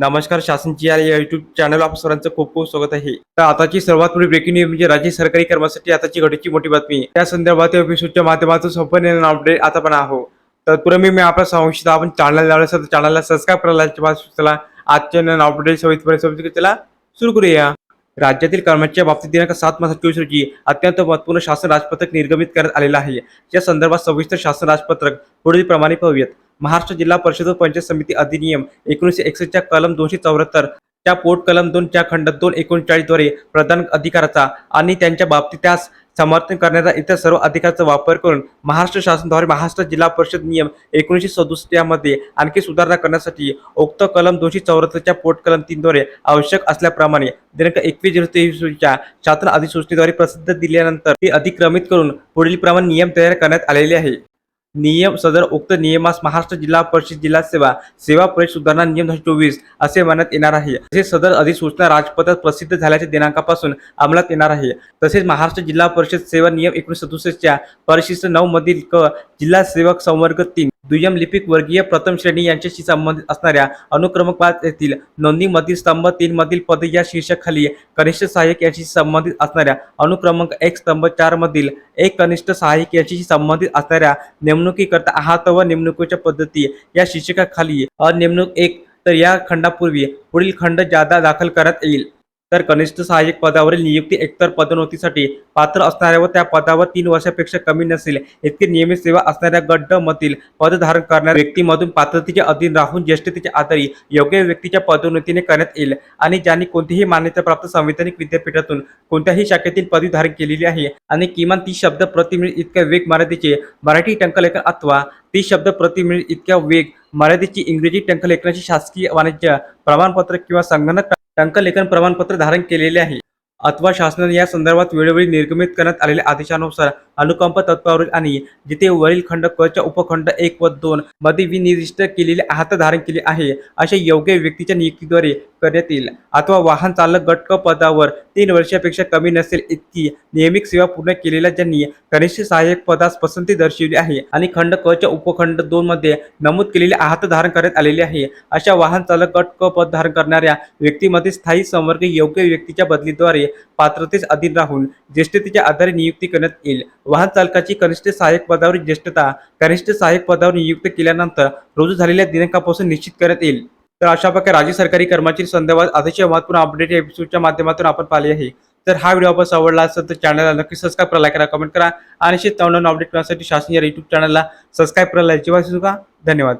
नमस्कार शासनची या YouTube channel आप सर्वांचं खूप खूप स्वागत आहे. तर आताची सर्वात मोठी ब्रेकिंग न्यूज म्हणजे राज्य सरकारी कर्मचारी आताची घडीची मोठी बातमी. त्या संदर्भात या एपिसोडच्या माध्यमातून संपूर्ण अपडेट आता पण आहो. तर पूर्वी मी आपला सांगू इच्छितो आपण चॅनल लावलं तर चॅनलला सबस्क्राईब करायला चला आजच्या अपडेट सविस्तर सुरू करूया. राज्यातील कर्मचाऱ्यांच्या बाबतीत दिनांक सात मार्च चोवीस रोजी अत्यंत महत्त्वपूर्ण शासन राजपत्रक निर्गमित करण्यात आलेलं आहे. या संदर्भात सविस्तर शासन राजपत्रक पुढील प्रमाणे पाहूयात. महाराष्ट्र जिल्हा परिषद व पंचायत समिती अधिनियम एकोणीसशे एकसष्टच्या कलम दोनशे चौऱ्याहत्तर त्या पोट कलम दोन च्या खंड दोन एकोणचाळीसद्वारे प्रदान अधिकाराचा आणि त्यांच्या बाबतीत त्यास समर्थन करण्याचा इतर सर्व अधिकाराचा वापर करून महाराष्ट्र शासनाद्वारे महाराष्ट्र जिल्हा परिषद नियम एकोणीसशे सदुसष्ट यामध्ये आणखी सुधारणा करण्यासाठी उक्त कलम दोनशे चौऱ्याहत्तरच्या पोट कलम तीनद्वारे आवश्यक असल्याप्रमाणे दिनांक एकवीस झिरो तेवीसच्या शासन अधिसूचनेद्वारे प्रसिद्ध दिल्यानंतर ती अधिक्रमित करून पुढील प्रमाण नियम तयार करण्यात आलेले आहे. नियम सदर उक्त नियमास महाराष्ट्र जिल्हा परिषद जिल्हा सेवा सेवा परिषद सुधारणा नियम दोनशे चोवीस असे मानण्यात येणार आहे. तसेच सदर अधिसूचना राजपत्रात प्रसिद्ध झाल्याच्या दिनांकापासून अंमलात येणार आहे. तसेच महाराष्ट्र जिल्हा परिषद सेवा नियम एकोणीसशे सदुसष्टच्या परिशिष्ट नऊ मधील क जिल्हा सेवक संवर्ग तीन दुय्यम लिपिक वर्गीय प्रथम श्रेणी यांच्याशी संबंधित असणाऱ्या अनुक्रमक पाच येथील नोंदणीमधील स्तंभ तीन मधील पद या शीर्षकाखाली कनिष्ठ सहाय्यक यांच्याशी संबंधित असणाऱ्या अनुक्रमांक एक स्तंभ चार मधील एक कनिष्ठ सहाय्यक यांच्याशी संबंधित असणाऱ्या नेमणुकीकरता आहात व नेमणुकीच्या पद्धती या शीर्षकाखाली अनेमणूक एक तर या खंडापूर्वी पुढील खंड जादा दाखल करण्यात येईल. तर कनिष्ठ सहाय्यक पदावरील नियुक्ती एकतर पदोन्नतीसाठी पात्र असणाऱ्या व त्या पदावर तीन वर्षापेक्षा कमी नसेल. इतकी नियमित सेवा असणाऱ्या गट ड मधील पद धारण करणाऱ्या व्यक्तीमधून पात्रतेच्या अधीन राहून ज्येष्ठतेच्या आधारे योग्य व्यक्तीच्या पदोन्नतीने करण्यात येईल आणि ज्यांनी कोणतीही मान्यताप्राप्त संवैधानिक विद्यापीठातून कोणत्याही शाखेतील पदवी धारण केलेली आहे आणि किमान तीस शब्द प्रति मिनिट इतक्या वेग मर्यादेचे मराठी टंकलेखन अथवा तीस शब्द प्रति मिनिट इतक्या वेग मर्यादेची इंग्रजी टंकलेखनाची शासकीय वाणिज्य प्रमाणपत्र किंवा संगणक टंकलेखन प्रमाणपत्र धारण केलेले आहे. अथवा शासनाने या संदर्भात वेळोवेळी निर्गमित करण्यात आलेल्या आदेशानुसार अनुकंप तत्वावरील आणि जिथे वरील खंड कच्या उपखंड एक व दोन मध्ये विनिर्दिष्ट केलेले हात धारण केले आहे अशा योग्य व्यक्तीच्या नियुक्तीद्वारे करण्यात येईल. अथवा वाहन चालक गटक पदावर तीन वर्षापेक्षा कमी नसेल इतकी नियमित सेवा पूर्ण केलेल्या ज्यांनी कनिष्ठ सहाय्यक पदास पसंती दर्शविली आहे आणि खंड क च्या उपखंड दोन मध्ये नमूद केलेले आहात धारण करण्यात आलेले आहे अशा वाहन चालक गट क पद धारण करणाऱ्या व्यक्तीमध्ये स्थायी संवर्ग योग्य व्यक्तीच्या बदलीद्वारे पात्रतेस अधीन राहून ज्येष्ठतेच्या आधारे नियुक्ती करण्यात येईल. वाहन चालकाची कनिष्ठ सहाय्यक पदावरील ज्येष्ठता कनिष्ठ सहाय्यक पदावर नियुक्त केल्यानंतर रुजू झालेल्या दिनांकापासून निश्चित करण्यात येईल. तर अशा प्रकारे राज्य सरकारी कर्मचारी संदर्भात अतिशय महत्त्वपूर्ण अपडेट या एपिसोडच्या माध्यमातून आपण पाहिले आहे. तर हा व्हिडिओ आपण आवडला असेल तर चॅनलला नक्की सबस्क्राईब करा करा कमेंट करा आणि शेत अपडेट करण्यासाठी शासन या युट्यूब चॅनलला सबस्क्राईब करायला अजिबात धन्यवाद.